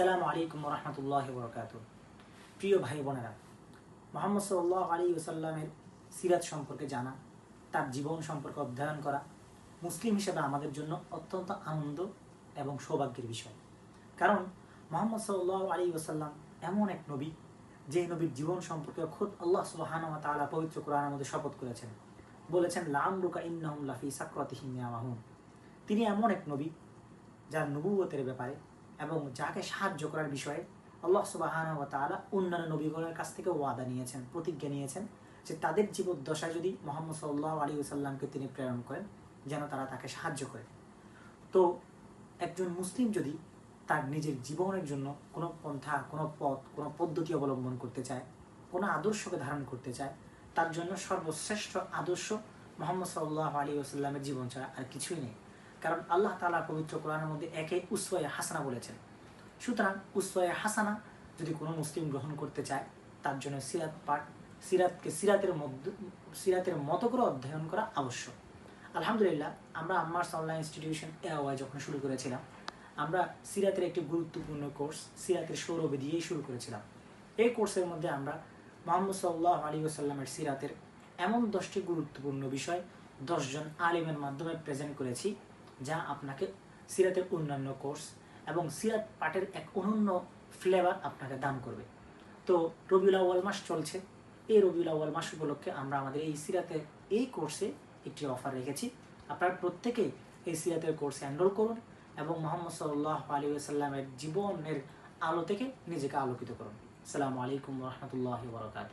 আসসালামু আলাইকুম রহমতুল্লাহ বরকাত প্রিয় ভাই বোনেরা, মোহাম্মদ সাল্লাহ আলী ওসাল্লামের সিরাত সম্পর্কে জানা, তার জীবন সম্পর্কে অধ্যয়ন করা মুসলিম হিসেবে আমাদের জন্য অত্যন্ত আনন্দ এবং সৌভাগ্যের বিষয়। কারণ মোহাম্মদ সাল্লাহ আলী ওসাল্লাম এমন এক নবী, যে নবীর জীবন সম্পর্কে খোদ আল্লাহ সুবাহান তালা পবিত্র কোরআনের মধ্যে শপথ করেছেন। বলেছেন লাম রুকা ইন্নাহুম লাফি সাকরাতিহিম তিনি এমন এক নবী, যার নবুয়তের ব্যাপারে এবং যাকে সাহায্য করার বিষয়ে আল্লাহ সুবাহান ও তালা অন্যান্য নবীগণের কাছ থেকে ওয়াদা নিয়েছেন, প্রতিজ্ঞা নিয়েছেন যে তাদের জীবদ্দশায় যদি মোহাম্মদ সাল্লাহ আলী সাল্লামকে তিনি প্রেরণ করেন, যেন তারা তাকে সাহায্য করে। তো একজন মুসলিম যদি তার নিজের জীবনের জন্য কোনো পন্থা, কোনো পথ, কোনো পদ্ধতি অবলম্বন করতে চায়, কোনো আদর্শকে ধারণ করতে চায়, তার জন্য সর্বশ্রেষ্ঠ আদর্শ মোহাম্মদ সাল্লাহ আলী ওসাল্লামের জীবন ছাড়া আর কিছুই নেই। কারণ আল্লাহ তালা পবিত্র কোরআনের মধ্যে একে উসওয়ায় হাসানা বলেছেন। সুতরাং উসওয়ায় হাসানা যদি কোনো মুসলিম গ্রহণ করতে চায়, তার জন্য সিরাত পাঠ, সিরাতকে সিরাতের মধ্যে, সিরাতের মতো করে অধ্যয়ন করা আবশ্যক। আলহামদুলিল্লাহ, আমরা আম্মার অনলাইন ইনস্টিটিউশন এওয়াই যখন শুরু করেছিলাম, আমরা সিরাতের একটি গুরুত্বপূর্ণ কোর্স সিরাতের সৌরভে দিয়েই শুরু করেছিলাম। এই কোর্সের মধ্যে আমরা মোহাম্মদ সাল্লাহ আলী ওসাল্লামের সিরাতের এমন দশটি গুরুত্বপূর্ণ বিষয় দশজন আলিমের মাধ্যমে প্রেজেন্ট করেছি। যা আপনাকে সিরাতের অন্যান্য কোর্স এবং সিরাত পাঠের এক অনন্য ফ্লেভার আপনাকে দান করবে। তো রবিউল আউ্য়াল মাস চলছে। এই রবিউল আউ্য়াল মাস উপলক্ষে আমরা আমাদের এই সিরাতের এই কোর্সে একটি অফার রেখেছি। আপনারা প্রত্যেকেই এই সিরাতের কোর্সে এনরোল করুন এবং মোহাম্মদ সাল্লাহ আলী সাল্লামের জীবনের আলো থেকে নিজেকে আলোকিত করুন। আসসালামু আলাইকুম রহমতুল্লাহ বরকাত